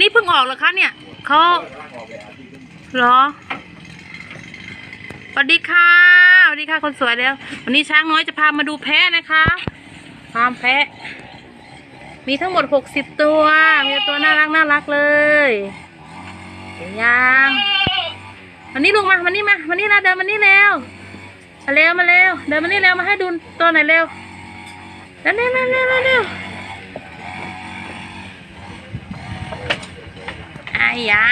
นี่เพิ่งออกเหรอคะเนี่ยเขาเหรอสวัสดีค่ะสวัสดีค่ะคนสวยแล้ว วันนี้ช้างน้อยจะพามาดูแพะนะคะฟาร์มแพะ มีทั้งหมดหกสิบตัว มีตัวน่ารักน่ารักเลยเห็นยังวันนี้ลุงมาวันนี้มาวันนี้นะเดินมานี่เร็วมาเร็วมาเร็วเดินมานี่เร็วมาให้ดูตัวหน่อยเร็วเร็วเร็วเร็วเร็ว อายา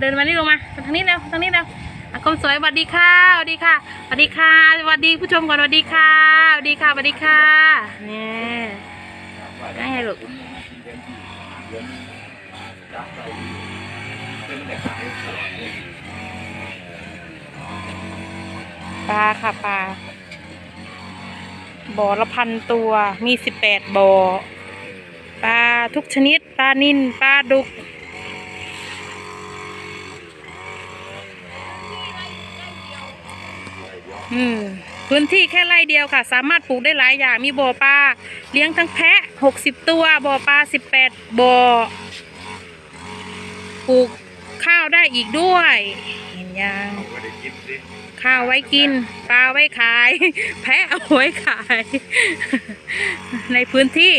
เดินมานี่ลงมามาทางนี้เร็วทางนี้เร็วอะคนสวยสวัสดีค่ะสวัสดีค่ะสวัสดีค่ะสวัสดีผู้ชมก่อนสวัสดีค่ะสวัสดีค่ะสวัสดีค่ะเนี่ยได้ไงลูกปลาค่ะปลาบ่อละพันตัวมีสิบแปดบ่อปลาทุกชนิดปลานิลปลาดุก อืมพื้นที่แค่ไร่เดียวค่ะ สามารถปลูกได้หลายอย่างมีบ่อปลาเลี้ยงทั้งแพะหกสิบตัวบ่อปลาสิบแปดบ่อปลูกข้าวได้อีกด้วย เห็นยังข้าวไว้กิน ปลาไว้ขาย แพะเอาไว้ขาย ในพื้นที่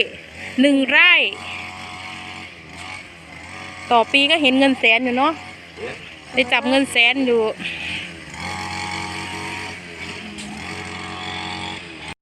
หนึ่งไร่ ต่อปีก็เห็นเงินแสนอยู่เนาะได้จับเงินแสนอยู่